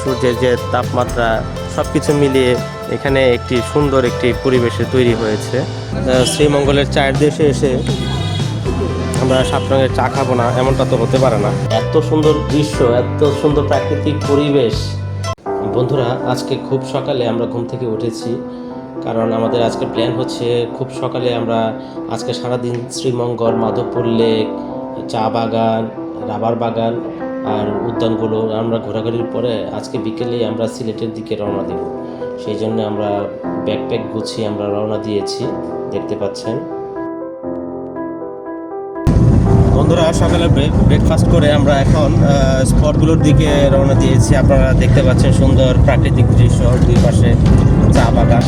সূর্যের যে তাপমাত্রা সব কিছু মিলিয়ে এখানে একটি সুন্দর একটি পরিবেশে তৈরি হয়েছে। শ্রীমঙ্গলের চায়ের দেশে এসে আমরা সাত রঙের চা খাব না, এমনটা তো হতে পারে না। এত সুন্দর দৃশ্য, এত সুন্দর প্রাকৃতিক পরিবেশ। বন্ধুরা, আজকে খুব সকালে আমরা ঘুম থেকে উঠেছি, কারণ আমাদের আজকে প্ল্যান হচ্ছে খুব সকালে আমরা আজকে সারাদিন শ্রীমঙ্গল, মাধবপুর লেক, চা বাগান, রাবার বাগান আর উদ্যানগুলো আমরা ঘোরাঘুরির পরে আজকে বিকেলে আমরা সিলেটের দিকে রওনা দেব। সেই জন্য আমরা ব্যাকপ্যাক গুছিয়ে আমরা রওনা দিয়েছি, দেখতে পাচ্ছেন। বন্ধুরা, সকালে ব্রেকফাস্ট করে আমরা এখন স্পটগুলোর দিকে রওনা দিয়েছি। আপনারা দেখতে পাচ্ছেন সুন্দর প্রাকৃতিক দৃশ্য দুই পাশে চা বাগান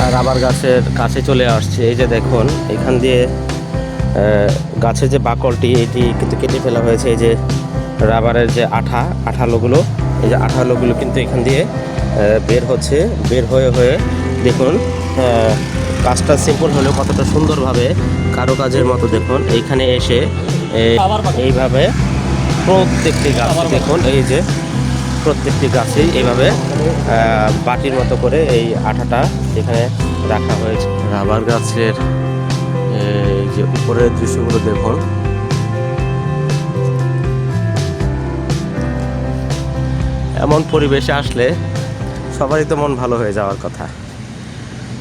আর রাবার গাছের কাছে চলে আসছে। এই যে দেখুন, এখান দিয়ে গাছের যে বাকলটি, এটি কিন্তু কেটে ফেলা হয়েছে। এই যে রাবারের যে আঠা আঠালোগুলো এই যে আঠালোগুলো কিন্তু এখান দিয়ে বের হচ্ছে বের হয়ে হয়ে দেখুন কাজটা সিম্পল হলেও কতটা সুন্দরভাবে কারও কাজের মতো দেখুন এইখানে এসে এইভাবে প্রত্যেকটি গাছ দেখুন এই যে প্রত্যেকটি গাছেই এইভাবে বাটির মতো করে এই আঠাটা এখানে রাখা হয়েছে। রাবার গাছের যে উপরের দৃশ্যগুলো দেখুন এমন পরিবেশে আসলে সবারই তো মন ভালো হয়ে যাওয়ার কথা।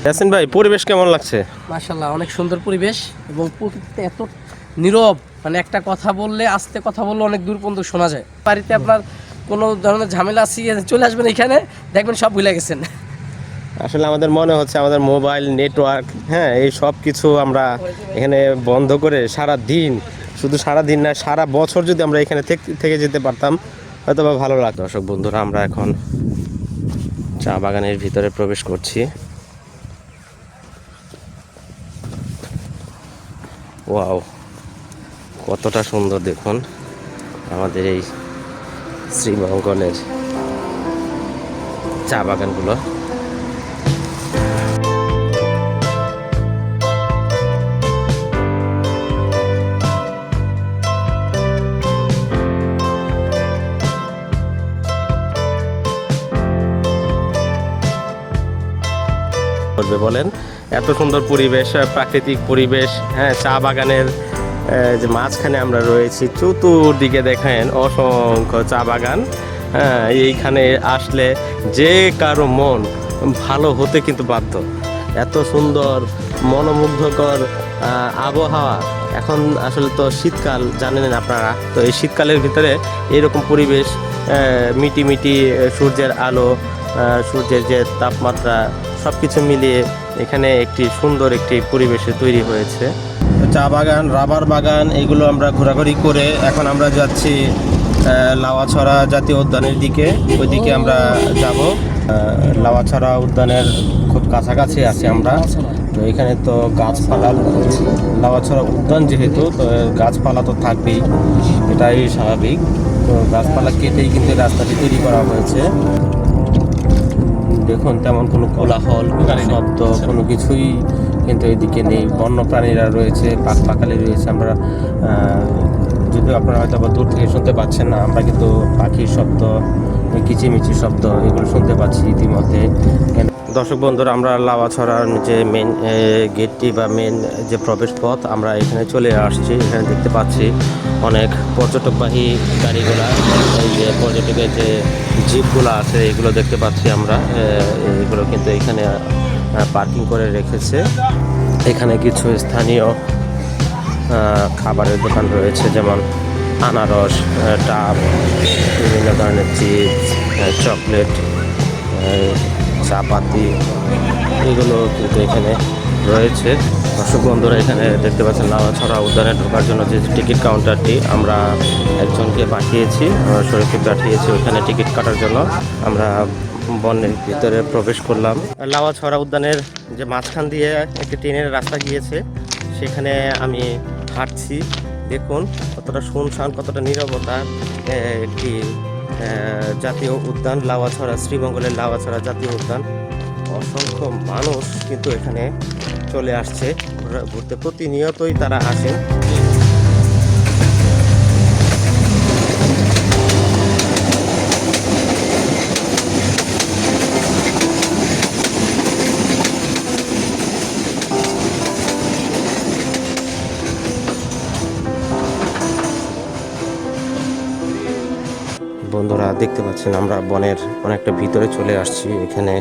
ইয়াসিন ভাই পরিবেশ কেমন লাগছে? মাশাল্লাহ অনেক সুন্দর পরিবেশ এবং প্রকৃতিতে এত নীরব মানে একটা কথা বললে আস্তে কথা বললে অনেক দূর পর্যন্ত শোনা যায়। বাড়িতে আপনার কোনো ধরনের ঝামেলা আছে চলে আসবেন এখানে দেখবেন সব ভুলে গেছেন। আসলে আমাদের মনে হচ্ছে আমাদের মোবাইল নেটওয়ার্ক হ্যাঁ এই সব কিছু আমরা এখানে বন্ধ করে সারা দিন শুধু সারা দিন না সারা বছর যদি আমরা এখানে থেক- থেকে যেতে পারতাম হয়তো বা ভালো লাগতো দর্শক বন্ধুরা, আমরা এখন চা বাগানের ভিতরে প্রবেশ করছি। ওয়াও, কতটা সুন্দর দেখুন আমাদের এই শ্রীমঙ্গলের চা বাগানগুলো। করবে বলেন? এত সুন্দর পরিবেশ প্রাকৃতিক পরিবেশ হ্যাঁ চা বাগানের যে মাঝখানে আমরা রয়েছি, চতুর্দিকে দেখেন অসংখ্য চা বাগান। হ্যাঁ এইখানে আসলে যে কারও মন ভালো হতে কিন্তু বাধ্য। এত সুন্দর, মনোমুগ্ধকর আবহাওয়া। এখন আসলে তো শীতকাল, জানেন আপনারা? তো এই শীতকালের ভিতরে এরকম পরিবেশ মিটি মিটি সূর্যের আলো সূর্যের যে তাপমাত্রা সব কিছু মিলিয়ে এখানে একটি সুন্দর একটি পরিবেশে তৈরি হয়েছে। চা বাগান, রাবার বাগান, এগুলো আমরা ঘোরাঘুরি করে এখন আমরা যাচ্ছি লাওয়াছড়া জাতীয় উদ্যানের দিকে। ওইদিকে আমরা যাব। লাওয়াছড়া উদ্যানের খুব কাছাকাছি আছি আমরা। তো এখানে তো গাছপালা লাওয়াছড়া উদ্যান যেহেতু, তো গাছপালা তো থাকবেই, এটাই স্বাভাবিক। তো গাছপালা কেটেই কিন্তু রাস্তাটি তৈরি করা হয়েছে। দেখুন তেমন কোনো কোলাহল শব্দ কোনো কিছুই কিন্তু এদিকে নেই। বন্য প্রাণীরা রয়েছে পাক পাকালি রয়েছে। আমরা যদি যদিও আপনারা হয়তো আবার দূর থেকে শুনতে পাচ্ছেন না আমরা কিন্তু পাখির শব্দ কিচিমিচি শব্দ এগুলো শুনতে পাচ্ছি ইতিমধ্যে। দর্শক বন্ধুরা, আমরা লাওয়াছড়ার যে মেন গেটটি বা মেন যে প্রবেশ পথ, আমরা এখানে চলে আসছি। এখানে দেখতে পাচ্ছি অনেক পর্যটকবাহী গাড়িগুলা, এই যে পর্যটকের যে জিপগুলো আছে, এগুলো দেখতে পাচ্ছি আমরা। এগুলো কিন্তু এখানে পার্কিং করে রেখেছে। এখানে কিছু স্থানীয় খাবারের দোকান রয়েছে, যেমন আনারস ডাব, বিভিন্ন ধরনের চিপস চকলেট চাপাতি, এগুলো কিন্তু এখানে রয়েছে। দর্শক বন্ধুরা, এখানে দেখতে পাচ্ছেন লাউছড়া উদ্যানে ঢোকার জন্য যে টিকিট কাউন্টারটি, আমরা একজনকে পাঠিয়েছি শরীরকে পাঠিয়েছি ওইখানে টিকিট কাটার জন্য আমরা বনের ভিতরে প্রবেশ করলাম। লাওয়াছড়া উদ্যানের যে মাঝখান দিয়ে একটি ট্রেনের রাস্তা গিয়েছে, সেখানে আমি হাঁটছি। দেখুন, কতটা শুনশান, কতটা নীরবতা একটি জাতীয় উদ্যান, লাওয়াছড়া, শ্রীমঙ্গলের লাওয়াছড়া জাতীয় উদ্যান। অসংখ্য মানুষ কিন্তু এখানে চলে আসছে, ঘুরতে। প্রতিনিয়তই তারা আসেন। দেখতে পাচ্ছেন, আমরা বনের অনেকটা ভিতরে চলে আসছি। এখানে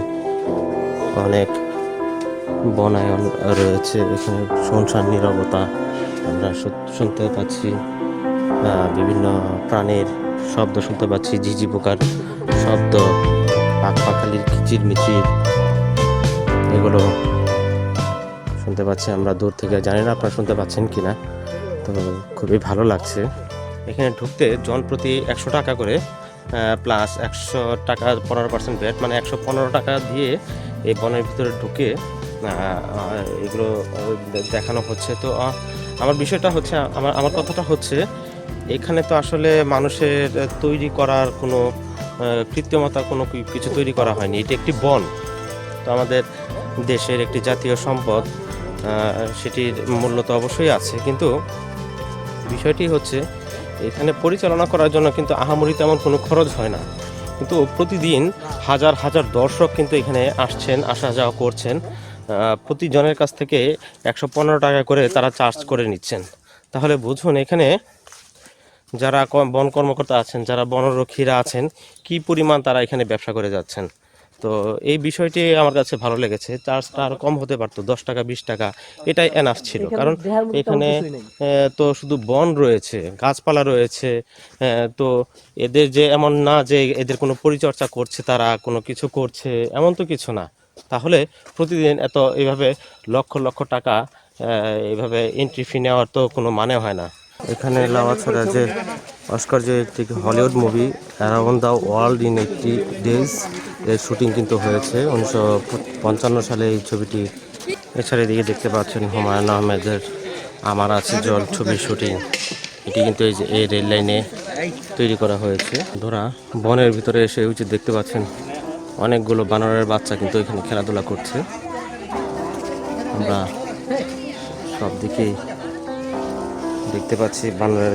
অনেক বনায়ন রয়েছে, এখানে শুনশান নিরবতা আমরা শুনতে পাচ্ছি। বিভিন্ন প্রাণীর শব্দ শুনতে পাচ্ছি, ঝিঝি পোকার শব্দ পাখ পাখালির কিচির মিচির এগুলো শুনতে পাচ্ছি আমরা দূর থেকে। জানি না আপনারা শুনতে পাচ্ছেন কি না তো খুবই ভালো লাগছে। এখানে ঢুকতে জন প্রতি একশো টাকা করে প্লাস একশো টাকা পনেরো পার্সেন্ট ভ্যাট মানে একশো পনেরো টাকা দিয়ে এই বনের ভিতরে ঢুকে এগুলো দেখানো হচ্ছে। তো আমার বিষয়টা হচ্ছে, আমার আমার কথাটা হচ্ছে, এখানে তো আসলে মানুষের তৈরি করার কোনো কৃত্রিমতা কোনো কিছু তৈরি করা হয়নি। এটি একটি বন। তো আমাদের দেশের একটি জাতীয় সম্পদ সেটির মূল্য তো অবশ্যই আছে। কিন্তু বিষয়টি হচ্ছে এখানে পরিচালনা করার জন্য কিন্তু আহামরি তেমন কোনো খরচ হয় না। কিন্তু প্রতিদিন হাজার হাজার দর্শক কিন্তু এখানে আসছেন, আসা যাওয়া করছেন। প্রতিজনের কাছ থেকে একশো পনেরো টাকা করে তারা চার্জ করে নিচ্ছেন। তাহলে বুঝুন এখানে যারা বন কর্মকর্তা আছেন, যারা বনরক্ষীরা আছেন, কি পরিমাণ তারা এখানে ব্যবসা করে যাচ্ছেন? তো এই বিষয়টি আমার কাছে ভালো লেগেছে। চার্জটা আরও কম হতে পারতো দশ টাকা বিশ টাকা এটাই এনাফ ছিল। কারণ এখানে তো শুধু বন রয়েছে গাছপালা রয়েছে তো এদের যে এমন না যে এদের কোনো পরিচর্যা করছে তারা কোনো কিছু করছে এমন তো কিছু না। তাহলে প্রতিদিন এত এইভাবে লক্ষ লক্ষ টাকা এইভাবে এন্ট্রি ফি নেওয়ার তো কোনো মানে হয় না। এখানে লাওয়াছড়া যে অস্কার যে একটি Hollywood movie around the world in eighty days এর শুটিং কিন্তু হয়েছে। উনিশশো পঞ্চান্ন সালে এই ছবিটি এছাড়া এদিকে দেখতে পাচ্ছেন হুমায়ুন আহমেদের আমার আছে জল ছবির শুটিং। এটি কিন্তু এই যে এই রেল লাইনে তৈরি করা হয়েছে। ধরা বনের ভিতরে এসে উচিত দেখতে পাচ্ছেন অনেকগুলো বানরের বাচ্চা কিন্তু এখানে খেলাধুলা করছে। আমরা সব দিকেই দেখতে পাচ্ছি বানরের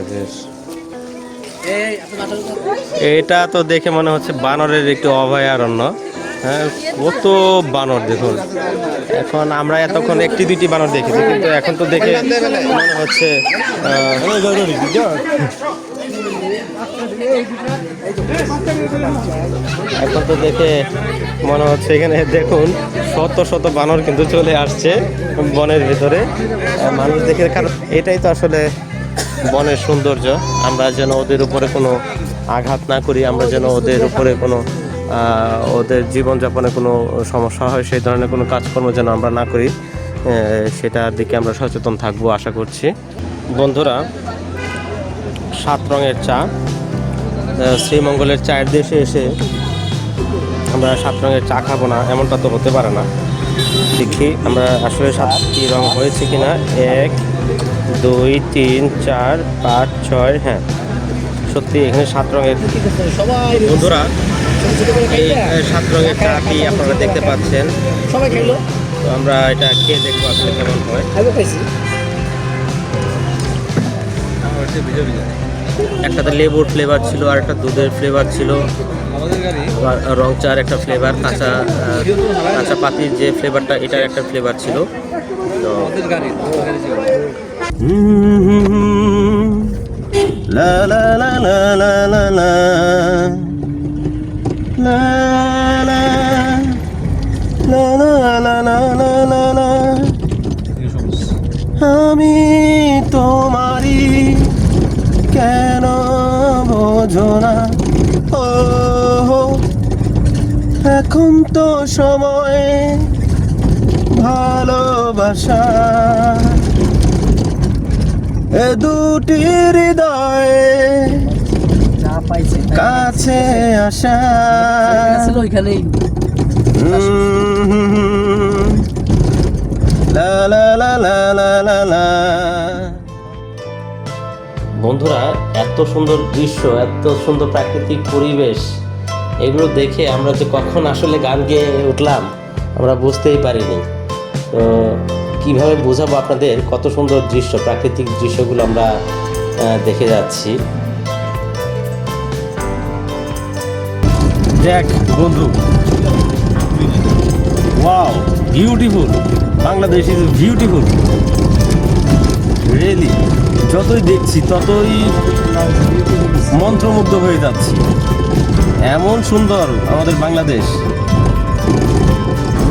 এটা তো দেখে মনে হচ্ছে বানরের একটু অভয়ারণ্য। হ্যাঁ কত বানর দেখুন। এখন আমরা এতক্ষণ একটি দুইটি বানর দেখেছি, কিন্তু এখন তো দেখে মনে হচ্ছে এখন তো দেখে মনে হচ্ছে এখানে দেখুন, শত শত বানর কিন্তু চলে আসছে বনের ভিতরে। মানুষ দেখে কারণ এটাই তো আসলে বনের সৌন্দর্য। আমরা যেন ওদের উপরে কোনো আঘাত না করি, আমরা যেন ওদের উপরে কোনো ওদের জীবনযাপনে কোনো সমস্যা হয়, সেই ধরনের কোনো কাজকর্ম যেন আমরা না করি সেটার দিকে আমরা সচেতন থাকব আশা করছি। বন্ধুরা, সাত রঙের চা শ্রীমঙ্গলের চায়ের দেশে এসে আমরা সাত রঙের চা খাব না, এমনটা তো হতে পারে না। দেখি আমরা আসলে সাতটি রং হয়েছে কিনা। এক দুই তিন চার পাঁচ ছয় হ্যাঁ। সত্যি এখানে সাত রঙের বন্ধুরা এই সাত রঙের চাটি আপনারা দেখতে পাচ্ছেন। সবাই খাইলো? তো আমরা এটা খেয়ে দেখব আসলে কেমন হয়। আমি খাইছি। একটাতে লেবুর ফ্লেভার ছিল আর একটা দুধের ফ্লেভার ছিল। রং চার একটা ফ্লেভার কাঁচা আহ, কাঁচা পাতির যে ফ্লেভারটা এটার একটা ফ্লেভার ছিল। তো লা লা লা লা লা লা আমি তোমারি কেন বোঝো না? ও এখন তো সময় ভালোবাসা। এ দুটি হৃদয়ে যা পাইছে কাছে আসা। ছিল ওইখানেই। হুম, লা লা লা লা লা লা লা। বন্ধুরা এত সুন্দর দৃশ্য এত সুন্দর প্রাকৃতিক পরিবেশ এগুলো দেখে আমরা যে কখন আসলে গান গেয়ে উঠলাম আমরা বুঝতেই পারিনি। তো কীভাবে বোঝাবো আপনাদের কত সুন্দর দৃশ্য, প্রাকৃতিক দৃশ্যগুলো আমরা দেখে যাচ্ছি। দেখ বন্ধু wow beautiful Bangladesh is beautiful really যতই দেখছি, ততই মন্ত্রমুগ্ধ হয়ে যাচ্ছি। এমন সুন্দর আমাদের বাংলাদেশ।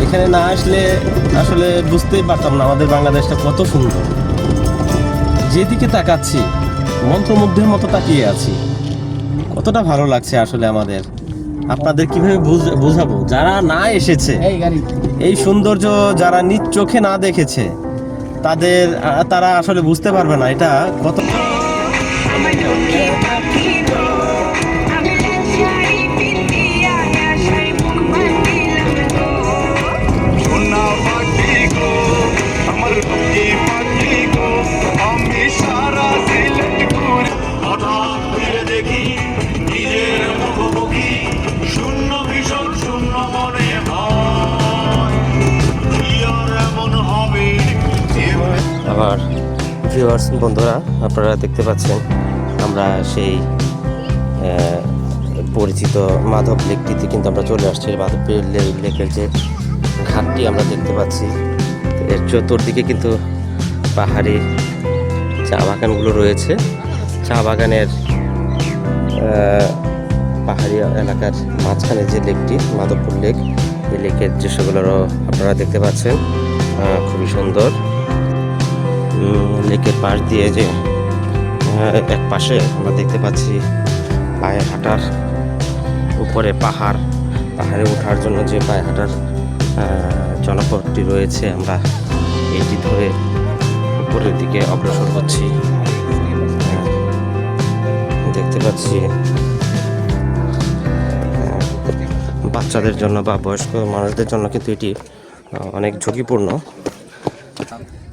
এখানে না আসলে আসলে বুঝতেই পারতাম না আমাদের বাংলাদেশটা কত সুন্দর। যেদিকে তাকাচ্ছি মন্ত্রমুগ্ধের মতো তাকিয়ে আছি। কতটা ভালো লাগছে আসলে আমাদের। আপনাদের কীভাবে বুঝ- বোঝাবো? যারা না এসেছে এই সৌন্দর্য যারা নিজ চোখে না দেখেছে তাদের তারা আসলে বুঝতে পারবে না এটা কত আমার ভিউয়ার্স বন্ধুরা, আপনারা দেখতে পাচ্ছেন, আমরা সেই পরিচিত মাধব লেকটিতে কিন্তু আমরা চলে আসছি। মাধব লেকের যে ঘাটটি আমরা দেখতে পাচ্ছি, এর চতুর্দিকে কিন্তু পাহাড়ি চা বাগানগুলো রয়েছে। চা বাগানের পাহাড়ি এলাকার মাঝখানে যে লেকটি, মাধবপুর লেক, এই লেকের দৃশ্যগুলোরও আপনারা দেখতে পাচ্ছেন। খুবই সুন্দর। লেকের পাশ দিয়ে যে এক পাশে আমরা দেখতে পাচ্ছি পায়ে হাঁটার উপরে পাহাড়। পাহাড়ে ওঠার জন্য যে পায়ে হাঁটার জনপথটি রয়েছে, আমরা এটি ধরে উপরের দিকে অগ্রসর হচ্ছি। দেখতে পাচ্ছি বাচ্চাদের জন্য বা বয়স্ক মানুষদের জন্য কিন্তু এটি অনেক ঝুঁকিপূর্ণ।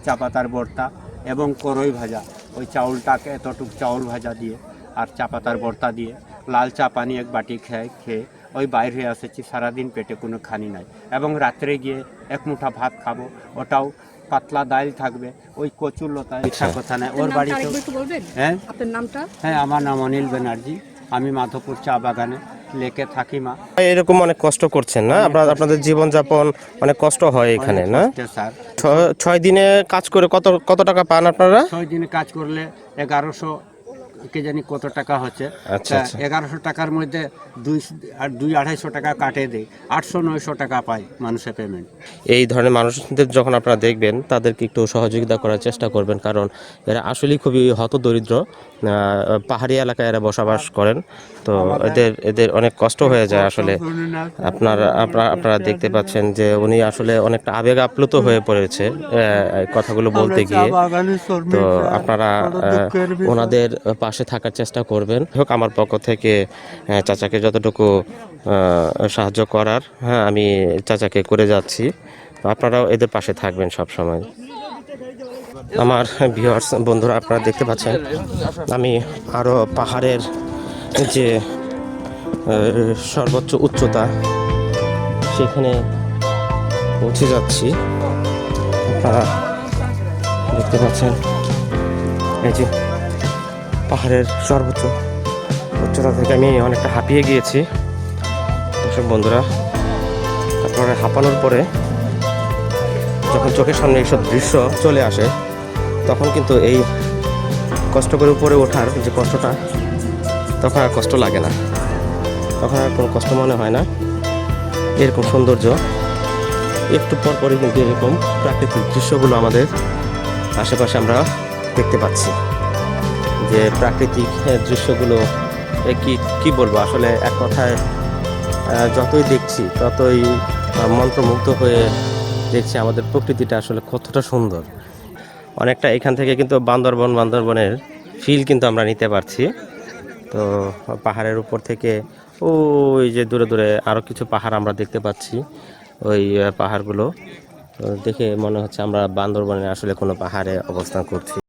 চা পাতার ভর্তা এবং করই ভাজা। ওই চাউলটাকে এতটুক চাউল ভাজা দিয়ে আর চা পাতার ভর্তা দিয়ে লাল চা পানি এক বাটি খেয়ে খেয়ে ওই বাইরে এসেছি সারাদিন পেটে কোনো খানি নাই। এবং রাত্রে গিয়ে এক মুঠা ভাত খাব ওটাও পাতলা ডাল থাকবে ওই কচুর লতা ইচ্ছা কথা নেই। ওর বাড়িতে হ্যাঁ? আপনার নামটা? হ্যাঁ আমার নাম অনিল ব্যানার্জি। আমি মাধবপুর চা বাগানে লেকে থাকি মা। এরকম অনেক কষ্ট করছেন না? আপনার আপনাদের জীবনযাপন অনেক কষ্ট হয় এখানে না? স্যার। ছয় দিনে কাজ করে কত কত টাকা পান আপনারা? ছয় দিনে কাজ করলে এগারোশো কে জানি কত টাকা হচ্ছে। আচ্ছা, আচ্ছা। এগারোশো টাকার মধ্যে দুই আর দুই আড়াইশো টাকা কাটে দেয় আটশো নয়শো টাকা পায় মানুষের পেমেন্ট এই ধরনের মানুষদের যখন আপনারা দেখবেন তাদেরকে একটু সহযোগিতা করার চেষ্টা করবেন কারণ এরা আসলেই খুবই হতদরিদ্র। পাহাড়ি এলাকায় এরা বসবাস করেন তো এদের এদের অনেক কষ্ট হয়ে যায় আসলে। আপনার আপনারা আপনারা দেখতে পাচ্ছেন যে উনি আসলে অনেকটা আবেগ আপ্লুত হয়ে পড়েছে কথাগুলো বলতে গিয়ে। তো আপনারা ওনাদের পাশে থাকার চেষ্টা করবেন। হোক, আমার পক্ষ থেকে চাচাকে যতটুকু সাহায্য করার হ্যাঁ আমি চাচাকে করে যাচ্ছি। আপনারাও এদের পাশে থাকবেন সব সময় আমার ভিউয়ার্স বন্ধুরা, আপনারা দেখতে পাচ্ছেন, আমি আরও পাহাড়ের যে সর্বোচ্চ উচ্চতা, সেখানে পৌঁছে যাচ্ছি। আপনারা দেখতে পাচ্ছেন, এই যে পাহাড়ের সর্বোচ্চ উচ্চতা থেকে আমি অনেকটা হাঁপিয়ে গিয়েছি। দর্শক বন্ধুরা তারপরে হাঁপানোর পরে যখন চোখের সামনে এইসব দৃশ্য চলে আসে, তখন কিন্তু এই কষ্ট করে উপরে ওঠার যে কষ্টটা, তখন আর কষ্ট লাগে না। তখন আর কোনো কষ্ট মনে হয় না। এরকম সৌন্দর্য, একটু পর পরে কিন্তু এরকম প্রাকৃতিক দৃশ্যগুলো আমাদের আশেপাশে আমরা দেখতে পাচ্ছি। যে প্রাকৃতিক দৃশ্যগুলো কি কি বলব? আসলে এক কথায় যতই দেখছি, ততই মন্ত্রমুগ্ধ হয়ে দেখছি আমাদের প্রকৃতিটা আসলে কতটা সুন্দর। অনেকটা এখান থেকে কিন্তু বান্দরবন, বান্দরবনের ফিল কিন্তু আমরা নিতে পারছি। তো, পাহাড়ের উপর থেকে ওই যে দূরে দূরে আরও কিছু পাহাড় আমরা দেখতে পাচ্ছি, ওই পাহাড়গুলো। দেখে মনে হচ্ছে আমরা বান্দরবনে আসলে কোনো পাহাড়ে অবস্থান করছি।